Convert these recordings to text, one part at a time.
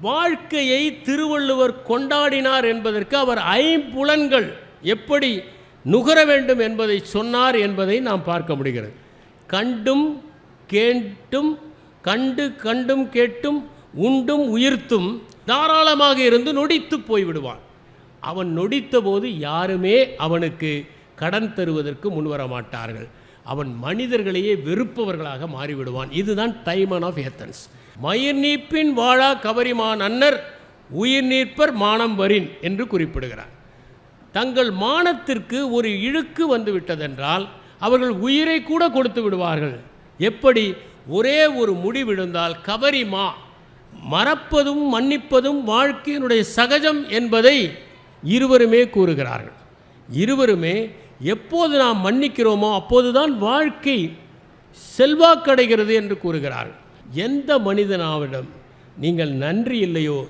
வாழ்க்கையை திருவள்ளுவர் கொண்டாடினார் என்பதற்கு அவர் ஐம்புலன்கள் எப்படி நுகர வேண்டும் என்பதை சொன்னார் என்பதை நாம் பார்க்க முடிகிறது. கண்டும் கேட்டும் கண்டு கண்டும் கேட்டும் உண்டும் உயிர்த்தும் தாராளமாக இருந்து நொடித்து போய்விடுவான். அவன் நொடித்த போது யாருமே அவனுக்கு கடன் தருவதற்கு முன்வர மாட்டார்கள். அவன் மனிதர்களையே வெறுப்பவர்களாக மாறிவிடுவான். இதுதான் டைமன் ஆஃப் ஏத்தன்ஸ். மயிர் நீப்பின் வாழா கவரிமான் அன்னர் உயிர் நீப்பர் மானம் வரின் என்று குறிப்பிடுகிறார். தங்கள் மானத்திற்கு ஒரு இழுக்கு வந்து விட்டதென்றால் அவர்கள் உயிரை கூட கொடுத்து விடுவார்கள். எப்படி? ஒரே ஒரு முடி விழுந்தால் கவரிமா மறப்பதும் மன்னிப்பதும் வாழ்க்கையினுடைய சகஜம் என்பதை இருவருமே கூறுகிறார்கள். இருவருமே எப்போது நாம் மன்னிக்கிறோமோ அப்போதுதான் வாழ்க்கை செல்வாக்கடைகிறது என்று கூறுகிறார்கள். எந்த மனிதனாவிடம் நீங்கள் நன்றி இல்லையோ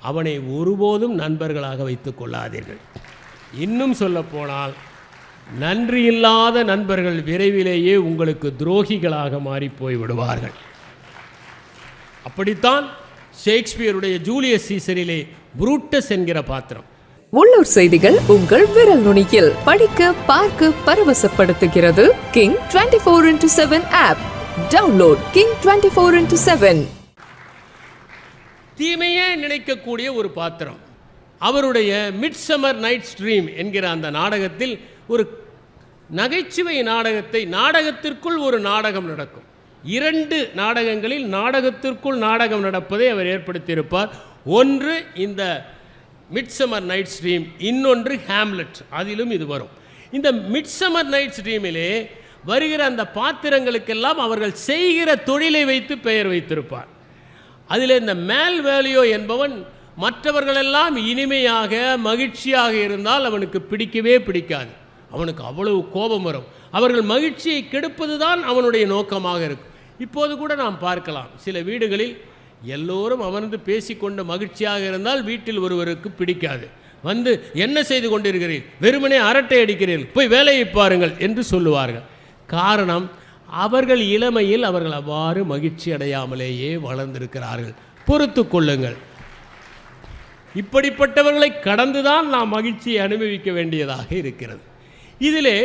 அவனை ஒருபோதும் நண்பர்களாக வைத்து கொள்ளாதீர்கள். இன்னும் சொல்லப்போனால் நன்றி இல்லாத நண்பர்கள் விரைவிலேயே உங்களுக்கு துரோகிகளாக மாறி போய் விடுவார்கள். அப்படித்தான் ஷேக்ஸ்பியருடைய ஜூலியஸ் சீசரிலே புரூட்டஸ் என்கிற பாத்திரம். உள்ளூர் செய்திகள் உங்கள் விரல் நுனியில் படிக்க பார்க்க பரவசப்படுத்துகிறது. King twenty four into seven app. Download King twenty four into seven தீமையே நினைக்கக்கூடிய ஒரு பாத்திரம். அவருடைய மிட் சம்மர் நைட் ஸ்ட்ரீம் என்கிற அந்த நாடகத்தில் ஒரு நகைச்சுவை நாடகத்தை நாடகத்திற்குள் ஒரு நாடகம் நடக்கும். இரண்டு நாடகங்களில் நாடகத்திற்குள் நாடகம் நடப்பதை அவர் ஏற்படுத்தியிருப்பார். ஒன்று இந்த மிட்சமர் நைட் ஸ்ட்ரீம் இன்னொன்று ஹேம்லெட் அதிலும் இது வரும். இந்த மிட்சமர் நைட் ஸ்ட்ரீமிலே வருகிற அந்த பாத்திரங்களுக்கெல்லாம் அவர்கள் செய்கிற தொழிலை வைத்து பெயர் வைத்திருப்பார். அதில் இந்த மேல் வேலியோ என்பவன் மற்றவர்களெல்லாம் இனிமையாக மகிழ்ச்சியாக இருந்தால் அவனுக்கு பிடிக்கவே பிடிக்காது. அவனுக்கு அவ்வளவு கோபம் வரும். அவர்கள் மகிழ்ச்சியை கெடுப்பது தான் அவனுடைய நோக்கமாக இருக்கும். இப்போது கூட நாம் பார்க்கலாம். சில வீடுகளில் எல்லோரும் அமர்ந்து பேசிக்கொண்டு மகிழ்ச்சியாக இருந்தால் வீட்டில் ஒருவருக்கு பிடிக்காது. வந்து என்ன செய்து கொண்டிருக்கிறீர்கள் வெறுமனே அரட்டை அடிக்கிறீர்கள். போய் வேலையை பாருங்கள் என்று சொல்லுவார்கள். காரணம் அவர்கள் இளமையில் அவர்கள் அவ்வாறு மகிழ்ச்சி அடையாமலேயே வளர்ந்திருக்கிறார்கள். பொறுத்து கொள்ளுங்கள். இப்படிப்பட்டவர்களை கடந்துதான் நாம் மகிழ்ச்சியை அனுபவிக்க வேண்டியதாக இருக்கிறது. இதிலே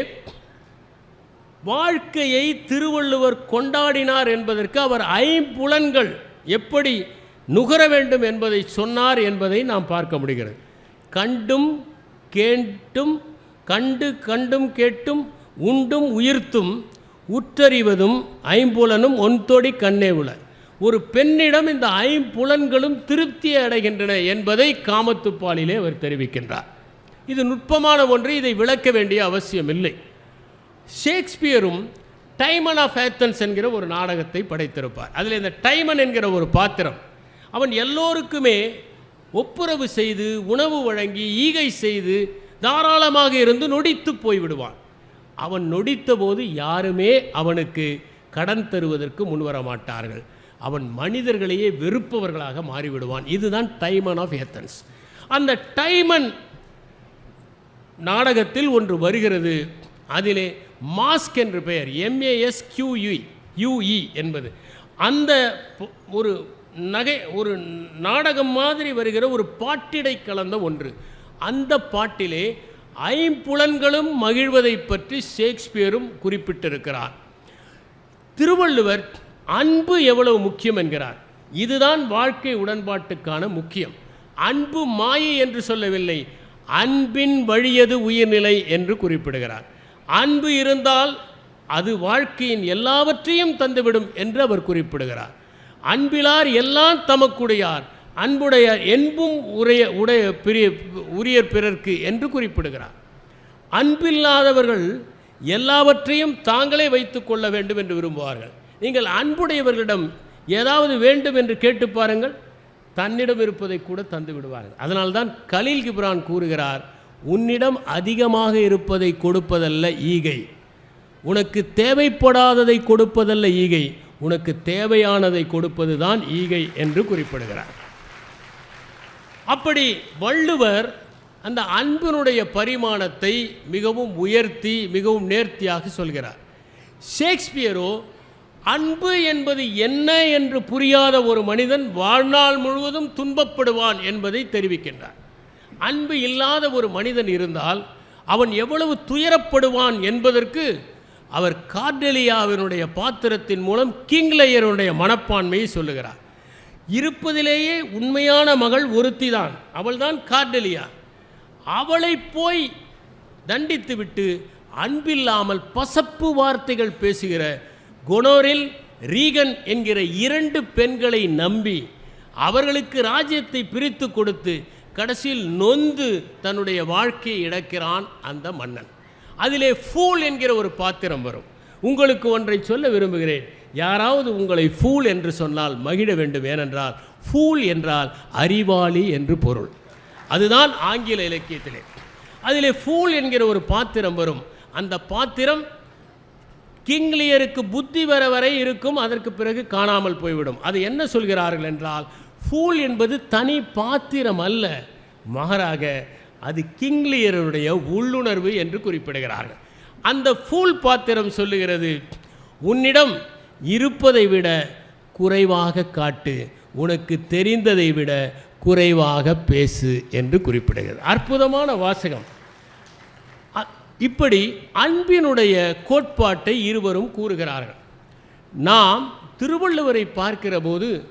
வாழ்க்கையை திருவள்ளுவர் கொண்டாடினார் என்பதற்கு அவர் ஐம்புலன்கள் எப்படி நுகர வேண்டும் என்பதை சொன்னார் என்பதை நாம் பார்க்க முடிகிறது. கண்டும் கேட்டும் கண்டு கண்டும் கேட்டும் உண்டும் உயிர்த்தும் உற்றறிவதும் ஐம்புலனும் ஒன்தொடி கண்ணே உல ஒரு பெண்ணிடம் இந்த ஐம்புலன்களும் திருப்தி அடைகின்றன என்பதை காமத்துப்பாலிலே அவர் தெரிவிக்கின்றார். இது நுட்பமான ஒன்று இதை விளக்க வேண்டிய அவசியம் இல்லை ஷேக்ஸ்பியரும் டைமன் ஆஃப் ஏத்தன்ஸ் என்கிற ஒரு நாடகத்தை படைத்திருப்பார். அதில் இந்த டைமன் என்கிற ஒரு பாத்திரம் அவன் எல்லோருக்குமே ஒப்புரவு செய்து உணவு வழங்கி ஈகை செய்து தாராளமாக இருந்து நொடித்து போய்விடுவான். அவன் நொடித்த போது யாருமே அவனுக்கு கடன் தருவதற்கு முன்வர மாட்டார்கள் அவன் மனிதர்களையே வெறுப்பவர்களாக மாறிவிடுவான். இதுதான் டைமன் ஆஃப் ஏத்தன்ஸ். அந்த டைமன் நாடகத்தில் ஒன்று வருகிறது. அதிலே மாஸ்க் என்று பெயர். எம்ஏஎஸ் கியூஇ யூஇ என்பது. அந்த ஒரு நகை ஒரு நாடகம் மாதிரி வருகிற ஒரு பாட்டிடை கலந்த ஒன்று. அந்த பாட்டிலே ஐம்புலன்களும் மகிழ்வதை பற்றி ஷேக்ஸ்பியரும் குறிப்பிட்டிருக்கிறார். திருவள்ளுவர் அன்பு எவ்வளவு முக்கியம் என்கிறார். இதுதான் வாழ்க்கை உடன்பாட்டுக்கான முக்கியம். அன்பு மாயை என்று சொல்லவில்லை அன்பின் வழியது உயிர்நிலை என்று குறிப்பிடுகிறார். அன்பு இருந்தால் அது வாழ்க்கையின் எல்லாவற்றையும் தந்துவிடும் என்று அவர் குறிப்பிடுகிறார். அன்பிலார் எல்லாம் தமக்குடையார். அன்புடையார் என்பும் உரைய உடைய பிரிய உரியர் பிறர்க்கு என்று குறிப்பிடுகிறார். அன்பில்லாதவர்கள் எல்லாவற்றையும் தாங்களே வைத்து கொள்ள வேண்டும் என்று விரும்புவார்கள். நீங்கள் அன்புடையவர்களிடம் ஏதாவது வேண்டும் என்று கேட்டு பாருங்கள் தன்னிடம் இருப்பதை கூட தந்து விடுவார்கள். அதனால்தான் கலீல் கிப்ரான் கூறுகிறார் உன்னிடம் அதிகமாக இருப்பதை கொடுப்பதல்ல ஈகை. உனக்கு தேவைப்படாததை கொடுப்பதல்ல ஈகை. உனக்கு தேவையானதை கொடுப்பதுதான் ஈகை என்று குறிப்பிடுகிறார். அப்படி வள்ளுவர் அந்த அன்பினுடைய பரிமாணத்தை மிகவும் உயர்த்தி மிகவும் நேர்த்தியாக சொல்கிறார். ஷேக்ஸ்பியரோ அன்பு என்பது என்ன என்று புரியாத ஒரு மனிதன் வாழ்நாள் முழுவதும் துன்பப்படுவான் என்பதை தெரிவிக்கின்றார். அன்பு இல்லாத ஒரு மனிதன் இருந்தால் அவன் எவ்வளவு துயரப்படுவான் என்பதற்கு அவர் கார்டெலியாவினுடைய பாத்திரத்தின் மூலம் கிங்லேயருடைய மனப்பான்மையை சொல்லுகிறார். இருப்பதிலேயே உண்மையான மகள் ஒருத்திதான். அவள்தான் கார்டெலியா. அவளை போய் தண்டித்துவிட்டு அன்பில்லாமல் பசப்பு வார்த்தைகள் பேசுகிற கொனோரில் ரீகன் என்கிற இரண்டு பெண்களை நம்பி அவர்களுக்கு ராஜ்யத்தை பிரித்து கொடுத்து கடைசியில் நொந்து தன்னுடைய வாழ்க்கையை இழக்கிறான் அந்த மன்னன். அதிலே ஃபூல் என்கிற ஒரு பாத்திரம் வரும். உங்களுக்கு ஒன்றை சொல்ல விரும்புகிறேன். யாராவது உங்களை ஃபூல் என்று சொன்னால் மகிழ வேண்டும். ஏனென்றால் ஃபூல் என்றால் அறிவாளி என்று பொருள். அதுதான் ஆங்கில இலக்கியத்திலே. அதிலே ஃபூல் என்கிற ஒரு பாத்திரம் வரும். அந்த பாத்திரம் கிங்லியருக்கு புத்தி வர வரை இருக்கும் அதற்கு பிறகு காணாமல் போய்விடும். அது என்ன சொல்கிறார்கள் என்றால் ஃபூல் என்பது தனி பாத்திரம் அல்ல. மாறாக அது கிங்லியருடைய உள்ளுணர்வு என்று குறிப்பிடுகிறார்கள். அந்த ஃபூல் பாத்திரம் சொல்லுகிறது உன்னிடம் இருப்பதை விட குறைவாக காட்டு. உனக்கு தெரிந்ததை விட குறைவாக பேசு என்று குறிப்பிடுகிறது. அற்புதமான வாசகம். இப்படி அன்பினுடைய கோட்பாட்டை இருவரும் கூறுகிறார்கள். நாம் திருவள்ளுவரை பார்க்கிற போது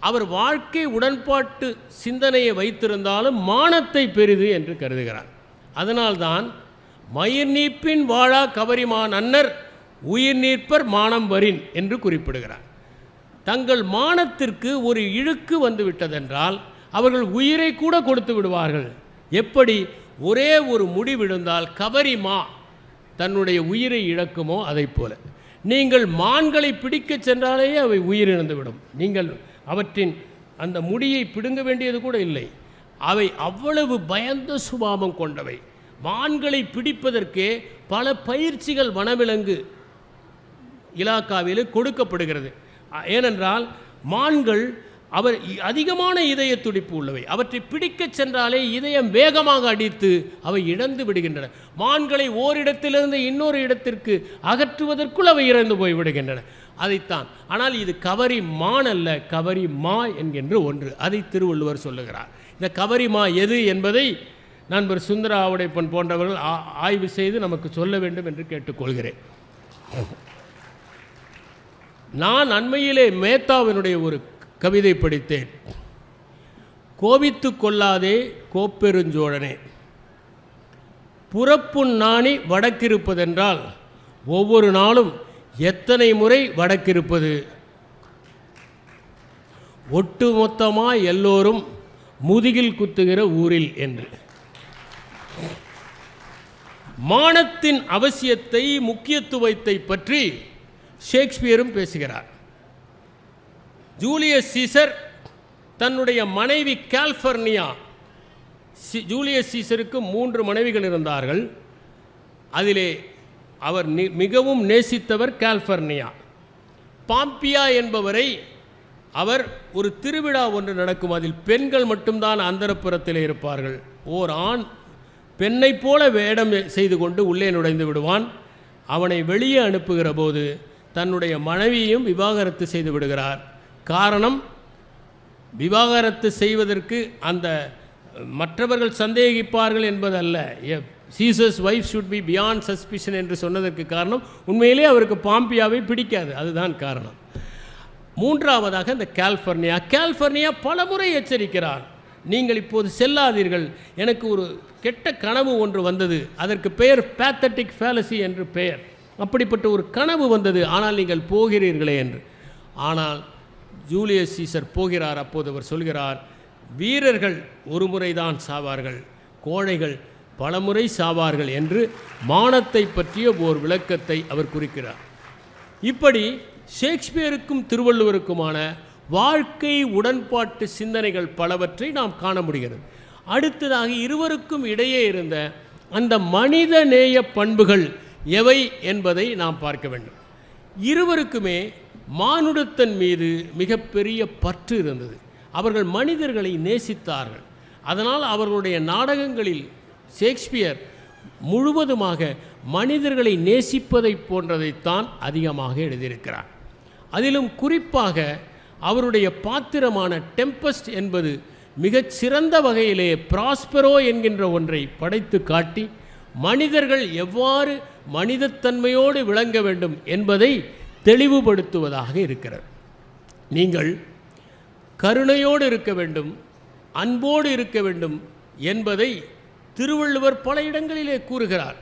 அவர் வாழ்க்கை உடன்பாட்டு சிந்தனையை வைத்திருந்தாலும் மானத்தை பெரிது என்று கருதுகிறார். அதனால்தான் மயிர் நீப்பின் வாழா கவரிமான் அன்னர் உயிர் நீர்ப்பர் மானம் வரின் என்று குறிப்பிடுகிறார். தங்கள் மானத்திற்கு ஒரு இழுக்கு வந்து விட்டதென்றால் அவர்கள் உயிரை கூட கொடுத்து விடுவார்கள். எப்படி? ஒரே ஒரு முடி விழுந்தால் கவரிமா தன்னுடைய உயிரை இழக்குமோ அதைப் போல. நீங்கள் மான்களை பிடிக்கச் சென்றாலேயே அவை உயிரிழந்துவிடும் நீங்கள் அவற்றின் அந்த முடியை பிடுங்க வேண்டியது கூட இல்லை. அவை அவ்வளவு பயந்த சுபாவம் கொண்டவை. மான்களை பிடிப்பதற்கே பல பயிற்சிகள் வனவிலங்கு இலாக்காவில் கொடுக்கப்படுகிறது. ஏனென்றால் மான்கள் அவர் அதிகமான இதய துடிப்பு உள்ளவை. அவற்றை பிடிக்கச் சென்றாலே இதயம் வேகமாக அடித்து அவை இழந்து விடுகின்றன. மான்களை ஓரிடத்திலிருந்து இன்னொரு இடத்திற்கு அகற்றுவதற்குள் அவை இறந்து போய் விடுகின்றன. அதைத்தான். ஆனால் இது கவரி மான் அல்ல கவரி மா என்கின்ற ஒன்று. அதை திருவள்ளுவர் சொல்லுகிறார். இந்த கவரி மா எது என்பதை நண்பர் சுந்தரா ஆவுடைப்பன் போன்றவர்கள் ஆ- ஆய்வு செய்து நமக்கு சொல்ல வேண்டும் என்று கேட்டுக்கொள்கிறேன். நான் அண்மையிலே மேத்தாவினுடைய ஒரு கவிதை படித்தேன். கோபித்து கொள்ளாதே கோப்பெருஞ்சோழனே. புறப்புண் நாணி வடக்கிருப்பதென்றால் ஒவ்வொரு நாளும் எத்தனை முறை வடக்கிருப்பது? ஒட்டுமொத்தமாக எல்லோரும் முதுகில் குத்துகிற ஊரில் என்று. மானத்தின் அவசியத்தை முக்கியத்துவத்தை பற்றி ஷேக்ஸ்பியரும் பேசுகிறார். ஜூலியஸ் சீசர் தன்னுடைய மனைவி கேல்பர்னியா ஜூலியஸ் சீசருக்கு மூன்று மனைவிகள் இருந்தார்கள். அதிலே அவர் மிகவும் நேசித்தவர் கேல்பர்னியா பாம்பியா என்பவரை அவர் ஒரு திருவிழா ஒன்று நடக்கும். அதில் பெண்கள் மட்டும்தான் அந்தரப்புறத்தில் இருப்பார்கள். ஓர் ஆண் பெண்ணைப் போல வேடம் செய்து கொண்டு உள்ளே நுழைந்து விடுவான். அவனை வெளியே அனுப்புகிற போது தன்னுடைய மனைவியையும் விவாகரத்து செய்து விடுகிறார். காரணம் விவாகரத்து செய்வதற்கு அந்த மற்றவர்கள் சந்தேகிப்பார்கள் என்பதல்ல. Jesus wife should be beyond suspicion என்று சொன்னதற்கு காரணம் உண்மையிலே அவருக்கு பாம்பியாவை பிடிக்காது. அதுதான் காரணம். மூன்றாவதாக இந்த காலிஃபர்னியா. கேல்ஃபர்னியா பலமுறை எச்சரிக்கிறார். நீங்கள் இப்போது செல்லாதீர்கள். எனக்கு ஒரு கெட்ட கனவு ஒன்று வந்தது. அதற்கு பெயர் பேத்தட்டிக் ஃபேலசி என்று பெயர். அப்படிப்பட்ட ஒரு கனவு வந்தது. ஆனால் நீங்கள் போகிறீர்களே என்று. ஆனால் ஜூலியஸ் சீசர் போகிறார். அப்போது அவர் சொல்கிறார் வீரர்கள் ஒரு முறைதான் சாவார்கள். கோழைகள் பலமுறை சாவார்கள் என்று மானத்தை பற்றிய ஓர் விளக்கத்தை அவர் குறிக்கிறார். இப்படி ஷேக்ஸ்பியருக்கும் திருவள்ளுவருக்குமான வாழ்க்கை உடன்பாட்டு சிந்தனைகள் பலவற்றை நாம் காண முடிகிறது. அடுத்ததாக இருவருக்கும் இடையே இருந்த அந்த மனித நேய பண்புகள் எவை என்பதை நாம் பார்க்க வேண்டும். இருவருக்குமே மானுடத்தன் மீது மிகப்பெரிய பற்று இருந்தது. அவர்கள் மனிதர்களை நேசித்தார்கள். அதனால் அவர்களுடைய நாடகங்களில் ஷேக்ஸ்பியர் முழுவதுமாக மனிதர்களை நேசிப்பதை போன்றதைத்தான் அதிகமாக எழுதியிருக்கிறார். அதிலும் குறிப்பாக அவருடைய பாத்திரமான டெம்பஸ்ட் என்பது மிகச் சிறந்த வகையிலே பிராஸ்பரோ என்கின்ற ஒன்றை படைத்து காட்டி மனிதர்கள் எவ்வாறு மனிதத்தன்மையோடு விளங்க வேண்டும் என்பதை தெளிவுபடுத்துவதாக இருக்கிறது. நீங்கள் கருணையோடு இருக்க வேண்டும் அன்போடு இருக்க வேண்டும் என்பதை திருவள்ளுவர் பல இடங்களிலே கூறுகிறார்.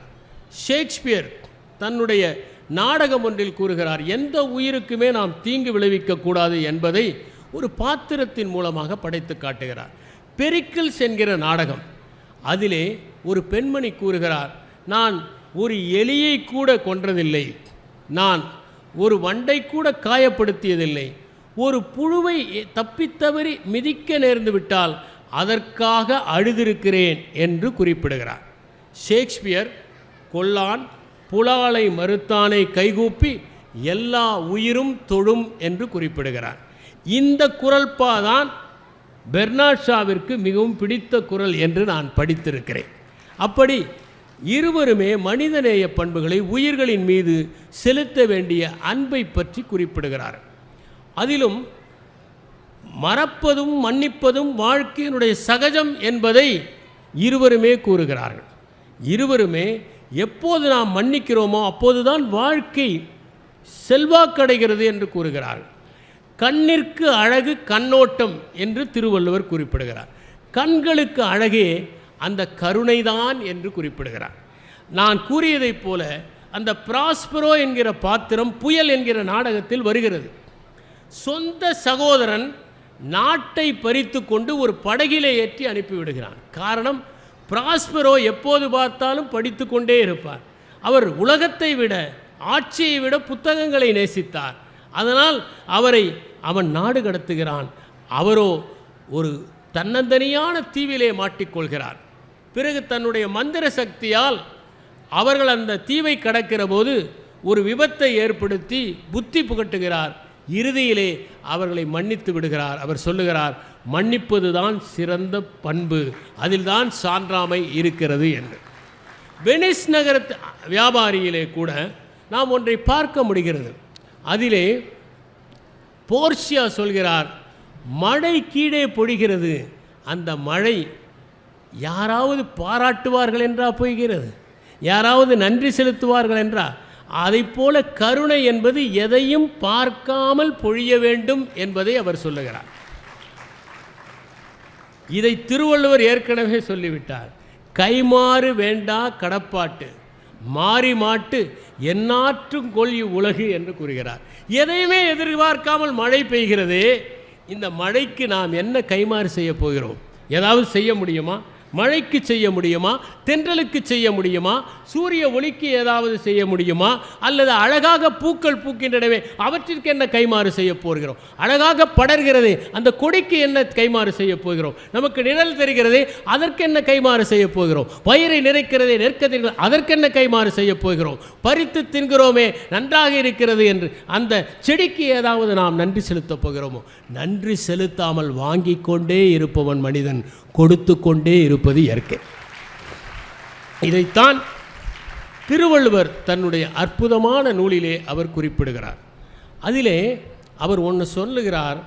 ஷேக்ஸ்பியர் தன்னுடைய நாடகம் ஒன்றில் கூறுகிறார் எந்த உயிருக்குமே நாம் தீங்கு விளைவிக்கக்கூடாது என்பதை ஒரு பாத்திரத்தின் மூலமாக படைத்து காட்டுகிறார். பெரிக்கிள்ஸ் என்கிற நாடகம் அதிலே ஒரு பெண்மணி கூறுகிறார் நான் ஒரு எலியை கூட கொன்றதில்லை. நான் ஒரு வண்டை கூட காயப்படுத்தியதில்லை. ஒரு புழுவை தப்பித்தவறி மிதிக்க நேர்ந்து விட்டால் அதற்காக அழுதிருக்கிறேன் என்று குறிப்பிடுகிறார். ஷேக்ஸ்பியர் கொல்லான் புலாலை மறுத்தானை கைகூப்பி எல்லா உயிரும் தொழும் என்று குறிப்பிடுகிறார். இந்த குரல்பாதான் பெர்னாட் ஷாவிற்கு மிகவும் பிடித்த குரல் என்று நான் படித்திருக்கிறேன். அப்படி இருவருமே மனிதநேய பண்புகளை உயிர்களின் மீது செலுத்த வேண்டிய அன்பை பற்றி குறிப்பிடுகிறார். அதிலும் மறப்பதும் மன்னிப்பதும் வாழ்க்கையினுடைய சகஜம் என்பதை இருவருமே கூறுகிறார்கள். இருவருமே எப்போது நாம் மன்னிக்கிறோமோ அப்போதுதான் வாழ்க்கை செல்வாக்கடைகிறது என்று கூறுகிறார்கள். கண்ணிற்கு அழகு கண்ணோட்டம் என்று திருவள்ளுவர் குறிப்பிடுகிறார். கண்களுக்கு அழகே அந்த கருணைதான் என்று குறிப்பிடுகிறார். நான் கூறியதைப் போல அந்த பிராஸ்பரோ என்கிற பாத்திரம் புயல் என்கிற நாடகத்தில் வருகிறது. சொந்த சகோதரன் நாட்டை பறித்து கொண்டு ஒரு படகிலே ஏற்றி அனுப்பிவிடுகிறான் காரணம் பிராஸ்பரோ எப்போது பார்த்தாலும் படித்து கொண்டே இருப்பார். அவர் உலகத்தை விட ஆட்சியை விட புத்தகங்களை நேசித்தார். அதனால் அவரை அவன் நாடு கடத்துகிறான். அவரோ ஒரு தன்னந்தனியான தீவிலே மாட்டிக்கொள்கிறார். பிறகு தன்னுடைய மந்திர சக்தியால் அவர்கள் அந்த தீவை கடக்கிற போது ஒரு விபத்தை ஏற்படுத்தி புத்தி புகட்டுகிறார். இறுதியிலே அவர்களை மன்னித்து விடுகிறார். அவர் சொல்லுகிறார் மன்னிப்பதுதான் சிறந்த பண்பு. அதில்தான் சான்றாமை இருக்கிறது என்று. வெனிஸ் நகரத்து வியாபாரியிலே கூட நாம் ஒன்றை பார்க்க முடிகிறது. அதிலே போர்ஷியா சொல்கிறார் மழை கீழே பொழிகிறது. அந்த மழை யாராவது பாராட்டுவார்கள் என்றா போய்கிறது? யாராவது நன்றி செலுத்துவார்கள் என்றா? அதைப் போல கருணை என்பது எதையும் பார்க்காமல் பொழிய வேண்டும் என்பதை அவர் சொல்லுகிறார். இதை திருவள்ளுவர் ஏற்கனவே சொல்லிவிட்டார். கைமாறு வேண்டா கடப்பாட்டு மாறி மாட்டு எந்நாற்றும் கொள்ளி உலகு என்று கூறுகிறார். எதையுமே எதிர்பார்க்காமல் மழை பெய்கிறதே இந்த மழைக்கு நாம் என்ன கைமாறு செய்ய போகிறோம்? ஏதாவது செய்ய முடியுமா? மழைக்கு செய்ய முடியுமா? தென்றலுக்கு செய்ய முடியுமா? சூரிய ஒளிக்கு ஏதாவது செய்ய முடியுமா? அல்லது அழகாக பூக்கள் பூக்கின்றனவே அவற்றிற்கு என்ன கைமாறு செய்ய போகிறோம்? அழகாக படர்கிறது அந்த கொடிக்கு என்ன கைமாறு செய்ய போகிறோம்? நமக்கு நிழல் தெரிகிறது அதற்கு என்ன கைமாறு செய்ய போகிறோம்? பயிரை நிறைக்கிறது நெற்க தெரிகிறது அதற்கென்ன கைமாறு செய்ய போகிறோம்? பறித்து தின்கிறோமே நன்றாக இருக்கிறது என்று அந்த செடிக்கு ஏதாவது நாம் நன்றி செலுத்தப் போகிறோமோ? நன்றி செலுத்தாமல் வாங்கிக் கொண்டே இருப்பவன் மனிதன். கொடுத்து கொண்டே இருப்பது இயற்கை. இதைத்தான் திருவள்ளுவர் தன்னுடைய அற்புதமான நூலிலே அவர் குறிப்பிடுகிறார். அதிலே அவர் ஒன்று சொல்லுகிறார்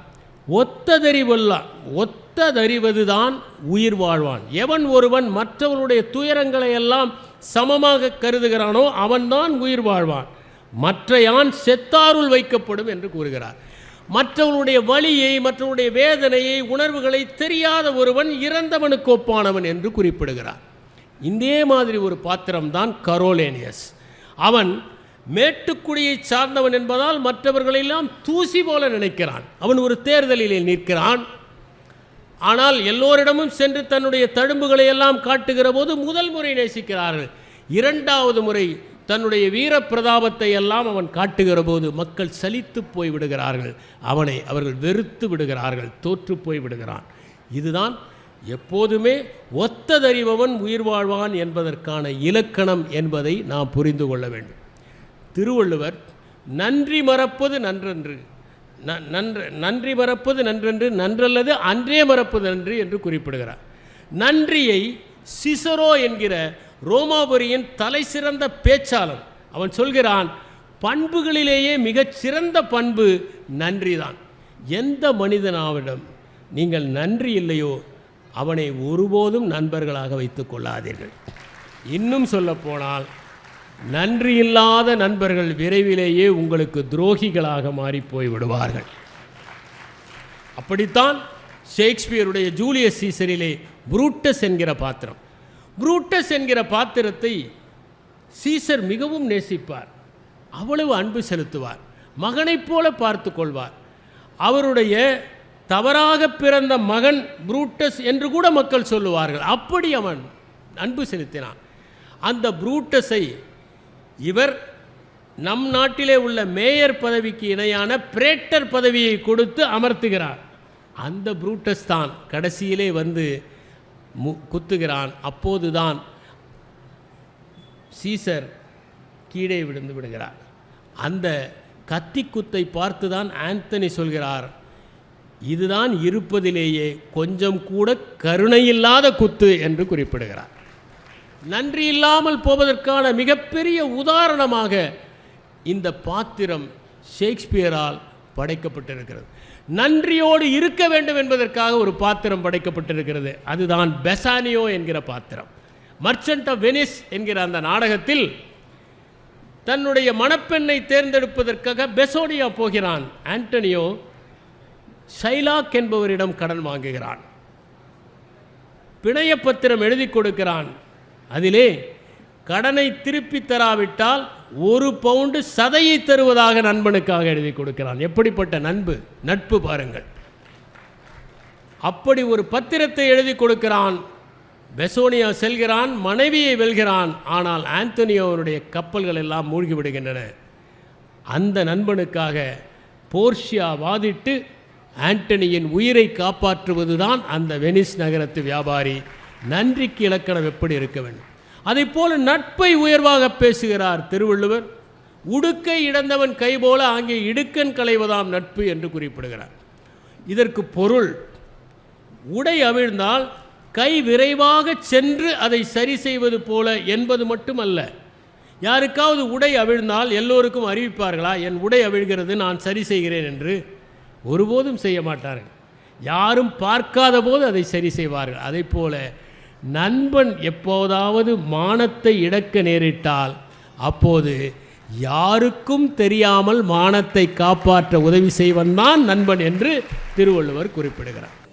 ஒத்ததறிவல்லா ஒத்ததறிவதுதான் உயிர் வாழ்வான். எவன் ஒருவன் மற்றவனுடைய துயரங்களை எல்லாம் சமமாக கருதுகிறானோ அவன்தான் உயிர் வாழ்வான். மற்ற யான் செத்தாருள் வைக்கப்படும் என்று கூறுகிறார். மற்றவனுடைய வலியை மற்றவனுடைய வேதனையை உணர்வுகளை தெரியாத ஒருவன் இறந்தவனுக்கு ஒப்பானவன் என்று குறிப்பிடுகிறார். இதே மாதிரி ஒரு பாத்திரம்தான் கரோலேனியஸ். அவன் மேட்டுக்குடியை சார்ந்தவன் என்பதால் மற்றவர்களெல்லாம் தூசி போல நினைக்கிறான். அவன் ஒரு தேர்தலிலே நிற்கிறான். ஆனால் எல்லோரிடமும் சென்று தன்னுடைய தழும்புகளை எல்லாம் காட்டுகிற போது முதல் முறை நேசிக்கிறார்கள். இரண்டாவது முறை தன்னுடைய வீர பிரதாபத்தை எல்லாம் அவன் காட்டுகிற போது மக்கள் சலித்து போய் விடுகிறார்கள். அவனை அவர்கள் வெறுத்து விடுகிறார்கள் தோற்று போய் விடுகிறான். இதுதான் எப்போதுமே ஒத்ததறிபவன் உயிர் வாழ்வான் என்பதற்கான இலக்கணம் என்பதை நாம் புரிந்து கொள்ள வேண்டும். திருவள்ளுவர் நன்றி மறப்பது நன்றன்று ந- நன்று நன்றி மறப்பது நன்றென்று நன்றல்லது அன்றே மறப்பது நன்று என்று குறிப்பிடுகிறார். நன்றியை சிசரோ என்கிற ரோமாபுரியின் தலை சிறந்த பேச்சாளன் அவன் சொல்கிறான் பண்புகளிலேயே மிகச் சிறந்த பண்பு நன்றிதான். எந்த மனிதனாவிடம் நீங்கள் நன்றி இல்லையோ அவனை ஒருபோதும் நண்பர்களாக வைத்து கொள்ளாதீர்கள். இன்னும் சொல்லப்போனால் நன்றி இல்லாத நண்பர்கள் விரைவிலேயே உங்களுக்கு துரோகிகளாக மாறி போய் விடுவார்கள். அப்படித்தான் ஷேக்ஸ்பியருடைய ஜூலியஸ் சீசரிலே புரூட்டஸ் என்கிற பாத்திரம். புரூட்டஸ் என்கிற பாத்திரத்தை சீசர் மிகவும் நேசிப்பார். அவ்வளவு அன்பு செலுத்துவார். மகனைப் போல பார்த்து கொள்வார். அவருடைய தவறாக பிறந்த மகன் புரூட்டஸ் என்று கூட மக்கள் சொல்லுவார்கள். அப்படி அவன் அன்பு செலுத்தினான். அந்த புரூட்டஸை இவர் நம் நாட்டிலே உள்ள மேயர் பதவிக்கு இணையான பிரேட்டர் பதவியை கொடுத்து அமர்த்துகிறார். அந்த புரூட்டஸ் தான் கடைசியிலே வந்து மு குத்துகிறான். அப்போதுதான் சீசர் கீழே விழுந்து விடுகிறார். அந்த கத்தி குத்தை பார்த்து தான் ஆந்தனி சொல்கிறார் இதுதான் இருப்பதிலேயே கொஞ்சம் கூட கருணையில்லாத குத்து என்று குறிப்பிடுகிறார். நன்றி இல்லாமல் போவதற்கான மிகப்பெரிய உதாரணமாக இந்த பாத்திரம் ஷேக்ஸ்பியரால் படைக்கப்பட்டிருக்கிறது. நன்றியோடு இருக்க வேண்டும் என்பதற்காக ஒரு பாத்திரம் படைக்கப்பட்டிருக்கிறது. அதுதான் பெசானியோ என்கிற பாத்திரம். மர்ச்சன்ட் ஆஃப் வெனிஸ் என்கிற அந்த நாடகத்தில் தன்னுடைய மணப்பெண்ணை தேர்ந்தெடுப்பதற்காக பெசோனியா போகிறான். ஆண்டனியோ ஷைலாக் என்பவரிடம் கடன் வாங்குகிறான். பிணைய பத்திரம் எழுதி கொடுக்கிறான். அதிலே கடனை திருப்பி தராவிட்டால் ஒரு பவுண்டு சதையை தருவதாக நண்பனுக்காக எழுதி கொடுக்கிறான். எப்படிப்பட்ட நண்பு? நட்பு பாருங்கள். அப்படி ஒரு பத்திரத்தை எழுதி கொடுக்கிறான். பெசோனியா செல்கிறான் மனைவியை வெல்கிறான். ஆனால் ஆந்தனியோனுடைய கப்பல்கள் எல்லாம் மூழ்கி விடுகின்றன. அந்த நண்பனுக்காக போர்ஷியா வாதிட்டு ஆண்டனியின் உயிரை காப்பாற்றுவதுதான் அந்த வெனிஸ் நகரத்து வியாபாரி. நன்றிக்கு இலக்கணம் எப்படி இருக்க வேண்டும்? அதைப் போல நட்பை உயர்வாக பேசுகிறார் திருவள்ளுவர். உடுக்கை இழந்தவன் கை போல அங்கே இடுக்கன் களைவதாம் நட்பு என்று குறிப்பிடுகிறார். இதற்கு பொருள் உடை அவிழ்ந்தால் கை விரைவாக சென்று அதை சரி செய்வது போல என்பது மட்டுமல்ல. யாருக்காவது உடை அவிழ்ந்தால் எல்லோருக்கும் அறிவிப்பார்களா என் உடை அவிழ்கிறது நான் சரி செய்கிறேன் என்று. ஒருபோதும் செய்ய மாட்டார்கள். யாரும் பார்க்காத போது அதை சரி செய்வார்கள். அதை போல நண்பன் எப்போதாவது மானத்தை இழக்க நேரிட்டால் அப்போது யாருக்கும் தெரியாமல் மானத்தை காப்பாற்ற உதவி செய்வன் தான் நண்பன் என்று திருவள்ளுவர் குறிப்பிடுகிறார்.